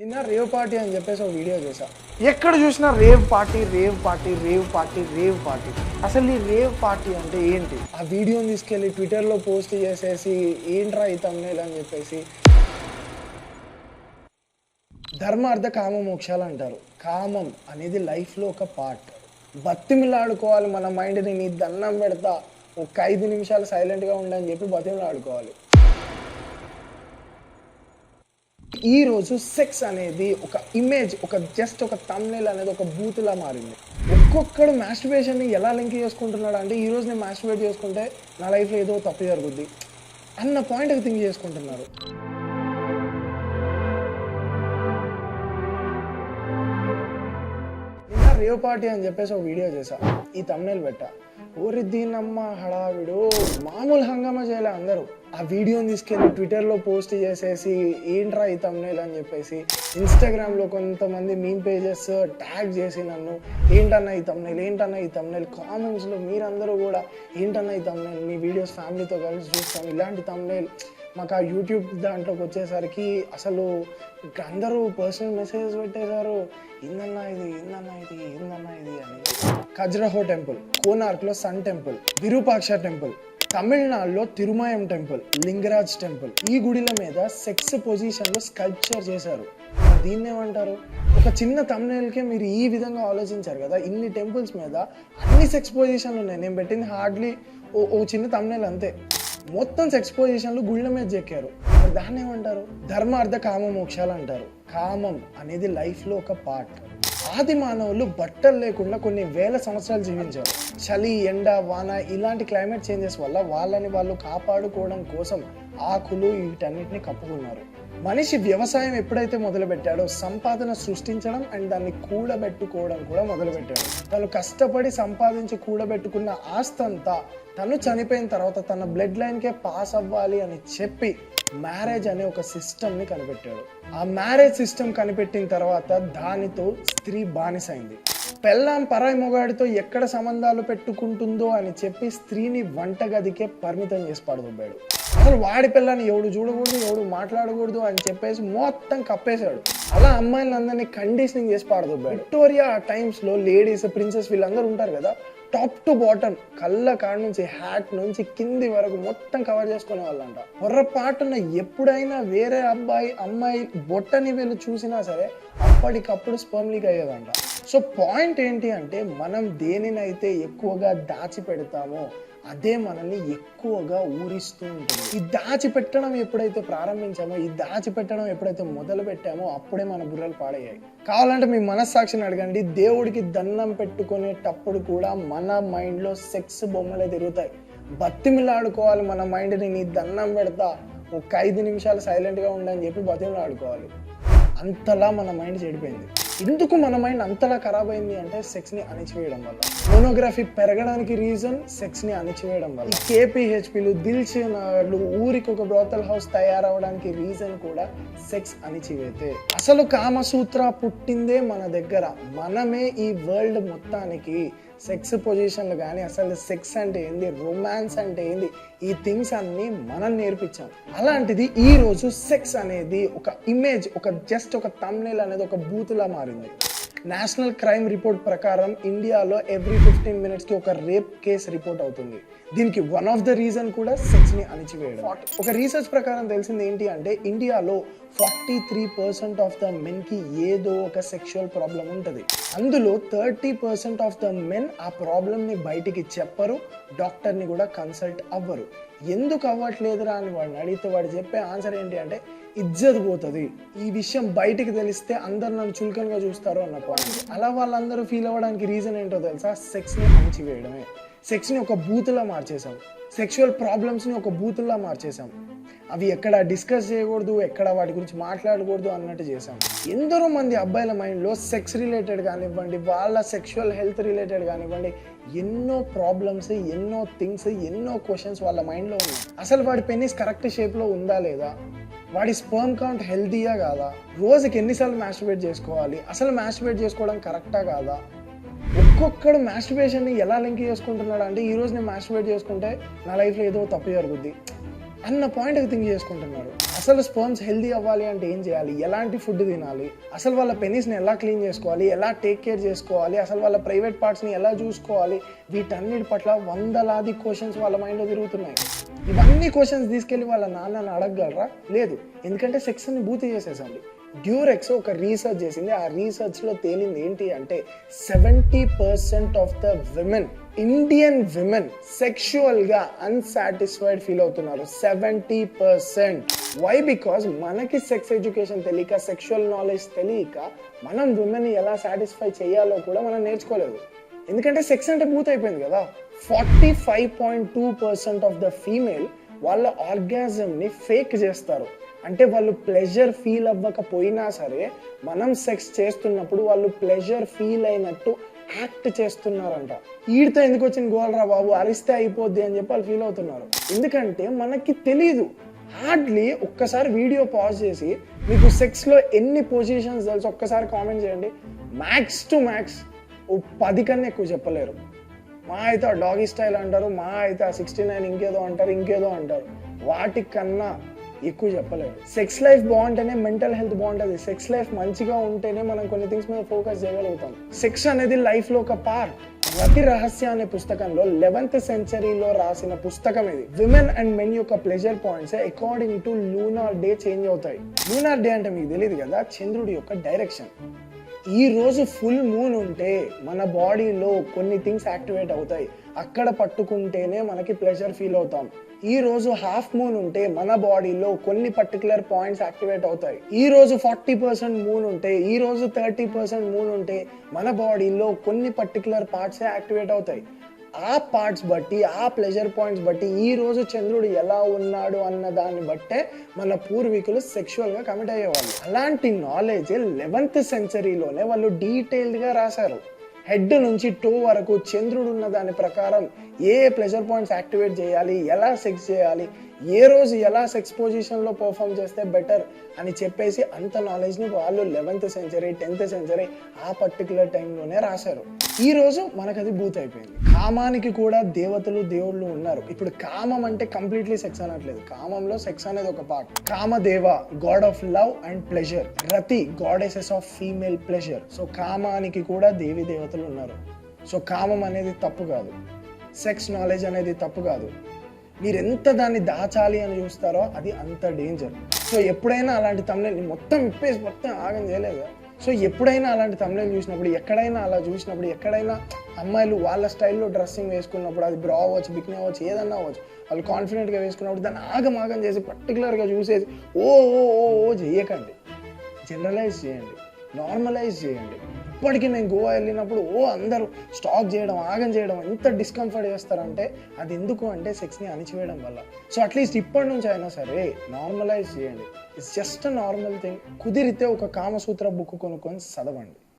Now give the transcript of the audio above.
నిన్న rave party అని చెప్పేసి ఒక వీడియో చేశా ఎక్కడ చూసినా rave party rave party rave party rave party. అసలు ఈ రేవ్ పార్టీ అంటే ఏంటి? ఆ వీడియోని తీసుకెళ్ళి ట్విట్టర్లో పోస్ట్ చేసేసి ఏంట్రా ఈ తమ్నేల్ అని చెప్పేసి. ధర్మ అర్థ కామ మోక్షాలు అంటారు. కామం అనేది లైఫ్లో ఒక పార్ట్. బతిమిలాడుకోవాలి మన మైండ్ని నీ దండం పెడతా. ఒక ఐదు నిమిషాలు సైలెంట్గా ఉండని చెప్పి బతిమిలాడుకోవాలి. ఈరోజు సెక్స్ అనేది ఒక ఇమేజ్ ఒక జస్ట్ ఒక తమ్నేల్ అనేది ఒక బూతులా మారింది. ఒక్కొక్కడు మాస్టివేషన్ని ఎలా లింక్ చేసుకుంటున్నాడు అంటే ఈ రోజు నేను మాస్టివేట్ చేసుకుంటే నా లైఫ్లో ఏదో తప్పు జరుగుద్ది అన్న పాయింట్కి థింక్ చేసుకుంటున్నారు. రేవ్ పార్టీ అని చెప్పేసి ఒక వీడియో చేశా. ఈ తమ్నేల్ పెట్టా. ఓరి దీనమ్మ హడావిడు మామూలు హంగామా చేయలే అందరూ. ఆ వీడియోని తీసుకెళ్ళి ట్విట్టర్లో పోస్ట్ చేసేసి ఏంట్రా ఈ తమ్నేల్ అని చెప్పేసి ఇన్స్టాగ్రామ్లో కొంతమంది మీమ్ పేజెస్ ట్యాగ్ చేసి నన్ను ఏంటన్నా ఈ తమ్నేల్ ఏంటన్నా ఈ తమ్నేల్ కామెంట్స్లో మీరందరూ కూడా ఏంటన్నా ఈ తమ్నేల్ మీ వీడియోస్ ఫ్యామిలీతో కలిసి చూస్తాం. ఇలాంటి తమ్నేల్ మాకు ఆ యూట్యూబ్ దాంట్లోకి వచ్చేసరికి అసలు ఇక అందరూ పర్సనల్ మెసేజెస్ పెట్టేశారు. ఇందన్నా ఇది ఇందన్నా ఇది ఇందన్నా ఇది అని. ఖజ్రహో టెంపుల్ కోనార్క్లో సన్ టెంపుల్ విరూపాక్ష టెంపుల్ తమిళనాడులో తిరుమయం టెంపుల్ లింగరాజ్ టెంపుల్. ఈ గుడిల మీద సెక్స్ పొజిషన్లో స్కల్ప్చర్ చేశారు. దీన్నేమంటారు దీన్ని ఏమంటారు? ఒక చిన్న తమిళకే మీరు ఈ విధంగా ఆలోచించారు కదా ఇన్ని టెంపుల్స్ మీద అన్ని సెక్స్ పొజిషన్లు ఉన్నాయి. నేను పెట్టింది హార్డ్లీ ఓ ఓ చిన్న తమిళ అంతే. మొత్తం సెక్స్ పొజిషన్లు గుళ్ళ మీద చెక్కారు. దాన్ని ఏమంటారు? ధర్మ అర్థ కామ మోక్షాలు అంటారు. కామం అనేది లైఫ్లో ఒక పార్ట్. ఆది మానవులు బట్టలు లేకుండా కొన్ని వేల సంవత్సరాలు జీవించారు. చలి ఎండ వాన ఇలాంటి క్లైమేట్ చేంజెస్ వల్ల వాళ్ళని వాళ్ళు కాపాడుకోవడం కోసం ఆకులు వీటన్నిటిని కప్పుకున్నారు. మనిషి వ్యవసాయం ఎప్పుడైతే మొదలుపెట్టాడో సంపాదన సృష్టించడం అండ్ దాన్ని కూడబెట్టుకోవడం కూడా మొదలుపెట్టాడు. తను కష్టపడి సంపాదించి కూడబెట్టుకున్న ఆస్తి అంతా తను చనిపోయిన తర్వాత తన బ్లడ్ లైన్కే పాస్ అవ్వాలి అని చెప్పి మ్యారేజ్ అనే ఒక సిస్టమ్ని కనిపెట్టాడు. ఆ మ్యారేజ్ సిస్టమ్ కనిపెట్టిన తర్వాత దానితో స్త్రీ బానిసైంది. పెళ్ళాం పరాయి మొగాడితో ఎక్కడ సంబంధాలు పెట్టుకుంటుందో అని చెప్పి స్త్రీని వంటగదికే పరిమితం చేసి పడదొబ్బాడు. అసలు వాడి పిల్లని ఎవడు చూడకూడదు ఎవడు మాట్లాడకూడదు అని చెప్పేసి మొత్తం కప్పేశాడు. అలా అమ్మాయిలందరినీ అందరినీ కండిషనింగ్ చేసి పాడదొబ్బాడు విక్టోరియా ఆ టైమ్స్లో లేడీస్ ప్రిన్సెస్ వీళ్ళందరూ ఉంటారు కదా టాప్ టు బాటమ్ కళ్ళ కాడ నుంచి హ్యాట్ నుంచి కింది వరకు మొత్తం కవర్ చేసుకునే వాళ్ళంట. పొర్రపాటున ఎప్పుడైనా వేరే అబ్బాయి అమ్మాయి బొట్టని వీళ్ళు చూసినా సరే అప్పటికప్పుడు స్పర్మ్ లీక్ అయ్యేదంట. సో పాయింట్ ఏంటి అంటే మనం దేనినైతే ఎక్కువగా దాచిపెడతామో అదే మనల్ని ఎక్కువగా ఊరిస్తూ ఉంటుంది. ఈ దాచిపెట్టడం ఎప్పుడైతే ప్రారంభించామో ఈ దాచిపెట్టడం ఎప్పుడైతే మొదలు పెట్టామో అప్పుడే మన బుర్రలు పాడయ్యాయి. కావాలంటే మీ మనస్సాక్షిని అడగండి. దేవుడికి దండం పెట్టుకునేటప్పుడు కూడా మన మైండ్లో సెక్స్ బొమ్మలే తిరుగుతాయి. బతిమిలాడుకోవాలి మన మైండ్ని. నీ దండం పెడతా. ఒక ఐదు నిమిషాలు సైలెంట్గా ఉండని చెప్పి బతిమిలాడుకోవాలి. అంతలా మన మైండ్ చెడిపోయింది. ఎందుకు మన మైండ్ అంతలా ఖరాబ్ అయింది అంటే సెక్స్ని అణిచివేయడం వల్ల. మోనోగ్రఫీ పెరగడానికి రీజన్ సెక్స్ని అణిచివేయడం వల్ల. ఈ కేపీహెచ్పీలు దిల్చినాలు ఊరికి ఒక బ్రోతల్ హౌస్ తయారవడానికి రీజన్ కూడా సెక్స్ అణిచివేతే. అసలు కామసూత్ర పుట్టిందే మన దగ్గర. మనమే ఈ వరల్డ్ మొత్తానికి సెక్స్ పొజిషన్లు కానీ అసలు సెక్స్ అంటే ఏంది? రొమాన్స్ అంటే ఏంది? ఈ థింగ్స్ అన్ని మనం నేర్పించాం. అలాంటిది ఈ రోజు సెక్స్ అనేది ఒక ఇమేజ్ ఒక జస్ట్ ఒక తమ్నేల్ అనేది ఒక బూతులా మారింది. నేషనల్ క్రైమ్ రిపోర్ట్ ప్రకారం ఇండియాలో ఎవ్రీ ఫిఫ్టీన్ మినిట్స్కి ఒక రేప్ కేస్ రిపోర్ట్ అవుతుంది. దీనికి వన్ ఆఫ్ ద రీజన్ కూడా సెక్స్ని అణిచివేయడం. ఒక రీసెర్చ్ ప్రకారం తెలిసింది ఏంటి అంటే ఇండియాలో forty three percent of the మెన్కి ఏదో ఒక సెక్షువల్ ప్రాబ్లం ఉంటుంది. అందులో thirty percent of the men ఆ ప్రాబ్లమ్ని బయటికి చెప్పరు డాక్టర్ని కూడా కన్సల్ట్ అవ్వరు. ఎందుకు అవ్వట్లేదురా అని వాడిని అడిగితే వాడు చెప్పే ఆన్సర్ ఏంటి అంటే ఇజ్జత్ పోతుంది. ఈ విషయం బయటికి తెలిస్తే అందరు నన్ను చులకనగా చూస్తారు అన్న పాయింట్ అలా వాళ్ళందరూ ఫీల్ అవ్వడానికి రీజన్ ఏంటో తెలుసా? సెక్స్ని అణిచివేయడమే. సెక్స్ని ఒక బూతులా మార్చేసాం సెక్షువల్ ప్రాబ్లమ్స్ని ఒక బూతుల్లా మార్చేసాం అవి ఎక్కడ డిస్కస్ చేయకూడదు ఎక్కడ వాటి గురించి మాట్లాడకూడదు అన్నట్టు చేసాం ఎందరో మంది అబ్బాయిల మైండ్లో సెక్స్ రిలేటెడ్ కానివ్వండి వాళ్ళ సెక్షువల్ హెల్త్ రిలేటెడ్ కానివ్వండి ఎన్నో ప్రాబ్లమ్స్ ఎన్నో థింగ్స్ ఎన్నో క్వశ్చన్స్ వాళ్ళ మైండ్లో ఉన్నాయి. అసలు వాడి పెన్నిస్ కరెక్ట్ షేప్లో ఉందా లేదా? వాడి స్పర్మ్ కౌంట్ హెల్తీయా కాదా? రోజుకి ఎన్నిసార్లు మ్యాస్టివేట్ చేసుకోవాలి? అసలు మ్యాస్టివేట్ చేసుకోవడం కరెక్టా కాదా? ఒక్కొక్కడు మాస్టివేషన్ని ఎలా లింక్ చేసుకుంటున్నాడు అంటే ఈరోజు నేను మాస్టివేట్ చేసుకుంటే నా లైఫ్లో ఏదో తప్పు జరుగుద్ది. అన్న పాయింట్కి థింక్ చేసుకుంటున్నారు అసలు అసలు స్పర్మ్స్ హెల్దీ అవ్వాలి అంటే ఏం చేయాలి? ఎలాంటి ఫుడ్ తినాలి? అసలు వాళ్ళ పెనీస్ని ఎలా క్లీన్ చేసుకోవాలి? ఎలా టేక్ కేర్ చేసుకోవాలి? అసలు వాళ్ళ ప్రైవేట్ పార్ట్స్ని ఎలా చూసుకోవాలి? వీటన్నిటి పట్ల వందలాది క్వశ్చన్స్ వాళ్ళ మైండ్లో తిరుగుతున్నాయి. ఇవన్నీ క్వశ్చన్స్ తీసుకెళ్ళి వాళ్ళ నాన్నని అడగగలరా? లేదు. ఎందుకంటే సెక్స్ని బూతి చేసేసండి. డ్యూరెక్స్ ఒక రీసెర్చ్ చేసింది. ఆ రీసెర్చ్లో తేలింది ఏంటి అంటే seventy percent of the women Indian women సెక్షువల్గా unsatisfied feel అవుతున్నారు. సెవెంటీ పర్సెంట్ వై బికాస్ మనకి సెక్స్ ఎడ్యుకేషన్ తెలియక సెక్షువల్ నాలెడ్జ్ తెలియక మనం విమెన్ ఎలా సాటిస్ఫై చేయాలో కూడా మనం నేర్చుకోలేదు. ఎందుకంటే సెక్స్ అంటే బూత్ అయిపోయింది కదా. Forty five point two percent of the female వాళ్ళ ఆర్గాజంని ఫేక్ చేస్తారు. అంటే వాళ్ళు ప్లెజర్ ఫీల్ అవ్వకపోయినా సరే మనం సెక్స్ చేస్తున్నప్పుడు వాళ్ళు ప్లెజర్ ఫీల్ అయినట్టు యాక్ట్ చేస్తున్నారంట. ఈడితో ఎందుకు వచ్చిన గోల్రా బాబు? అరిస్తే అయిపోద్ది అని చెప్పి వాళ్ళు ఫీల్ అవుతున్నారు. ఎందుకంటే మనకి తెలీదు. హార్డ్లీ ఒక్కసారి వీడియో పాజ్ చేసి మీకు సెక్స్లో ఎన్ని పొజిషన్స్ తెలుసు ఒక్కసారి కామెంట్ చేయండి. మ్యాక్స్ టు మ్యాక్స్ పది కన్నా ఎక్కువ చెప్పలేరు. మా అయితే ఆ డాగీ స్టైల్ అంటారు మా అయితే ఆ సిక్స్టీ నైన్ ఇంకేదో అంటారు ఇంకేదో అంటారు. వాటికన్నా ఎక్కువ చెప్పలేదు సెక్స్ లైఫ్ బాగుంటేనే మెంటల్ హెల్త్ బాగుంటుంది. సెక్స్ లైఫ్ మంచిగా ఉంటేనే మనం కొన్ని థింగ్స్ మీద ఫోకస్ చేయగలుగుతాం. సెక్స్ అనేది లైఫ్లో ఒక పార్ట్. రతి రహస్య అనే పుస్తకంలో లెవెన్త్ సెంచరీలో రాసిన పుస్తకం ఇది. విమెన్ అండ్ మెన్ యొక్క pleasure points according to lunar day change అవుతాయి. లూనార్ డే అంటే మీకు తెలియదు కదా? చంద్రుడి యొక్క డైరెక్షన్. ఈ రోజు ఫుల్ మూన్ ఉంటే మన బాడీలో కొన్ని థింగ్స్ యాక్టివేట్ అవుతాయి. అక్కడ పట్టుకుంటేనే మనకి ప్లెజర్ ఫీల్ అవుతాం. ఈ రోజు హాఫ్ మూన్ ఉంటే మన బాడీలో కొన్ని పర్టికులర్ పాయింట్స్ యాక్టివేట్ అవుతాయి. ఈ రోజు ఫార్టీ పర్సెంట్ మూన్ ఉంటే ఈ రోజు థర్టీ పర్సెంట్ మూన్ ఉంటే మన బాడీలో కొన్ని పర్టికులర్ పార్ట్స్ యాక్టివేట్ అవుతాయి. ఆ పార్ట్స్ బట్టి ఆ ప్లెజర్ పాయింట్స్ బట్టి ఈ రోజు చంద్రుడు ఎలా ఉన్నాడు అన్న దాన్ని బట్టే మన పూర్వీకులు sexual గా కమిట్ అయ్యేవాళ్ళు. అలాంటి నాలెడ్జ్ లెవెన్త్ సెంచరీలోనే వాళ్ళు డీటెయిల్డ్గా రాశారు. హెడ్ నుంచి టో వరకు చంద్రుడు ఉన్న దాని ప్రకారం ఏ ప్లెజర్ పాయింట్స్ యాక్టివేట్ చేయాలి? ఎలా సెక్స్ చేయాలి? ఏ రోజు ఎలా సెక్స్ పొజిషన్లో పర్ఫామ్ చేస్తే బెటర్ అని చెప్పేసి అంత నాలెడ్జ్ని వాళ్ళు లెవెన్త్ సెంచరీ టెన్త్ సెంచరీ ఆ పర్టికులర్ టైంలోనే రాశారు. ఈరోజు మనకు అది బూత్ అయిపోయింది. కామానికి కూడా దేవతలు దేవుళ్ళు ఉన్నారు. ఇప్పుడు కామం అంటే కంప్లీట్లీ సెక్స్ అనట్లేదు. కామంలో సెక్స్ అనేది ఒక part Kamadeva god of love and pleasure Rati goddesses of female pleasure so కామానికి కూడా దేవి దేవతలు ఉన్నారు. సో కామం అనేది తప్పు కాదు. సెక్స్ నాలెడ్జ్ అనేది తప్పు కాదు మీరు ఎంత దాన్ని దాచాలి అని చూస్తారో అది అంత డేంజర్ సో ఎప్పుడైనా అలాంటి తమిళని మొత్తం ఇప్పేసి మొత్తం ఆగం చేయలేదు సో ఎప్పుడైనా అలాంటి తమిళని చూసినప్పుడు ఎక్కడైనా అలా చూసినప్పుడు ఎక్కడైనా అమ్మాయిలు వాళ్ళ స్టైల్లో డ్రెస్సింగ్ వేసుకున్నప్పుడు అది బ్రా అవ్వచ్చు బిక్ని అవ్వచ్చు ఏదన్నా అవ్వచ్చు వాళ్ళు కాన్ఫిడెంట్గా వేసుకున్నప్పుడు దాన్ని ఆగం ఆగం చేసి పర్టికులర్గా చూసేసి ఓ ఓ ఓ ఓ చేయకండి జనరలైజ్ చేయండి నార్మలైజ్ చేయండి. ఇప్పటికీ నేను గోవా వెళ్ళినప్పుడు ఓ అందరూ స్టాక్ చేయడం ఆగం చేయడం ఎంత డిస్కంఫర్ట్ చేస్తారంటే అది ఎందుకు అంటే సెక్స్ని అణిచివేయడం వల్ల. సో అట్లీస్ట్ ఇప్పటి నుంచి అయినా సరే నార్మలైజ్ చేయండి. ఇట్స్ జస్ట్ నార్మల్ థింగ్ కుదిరితే ఒక కామసూత్ర బుక్ కొనుక్కొని చదవండి.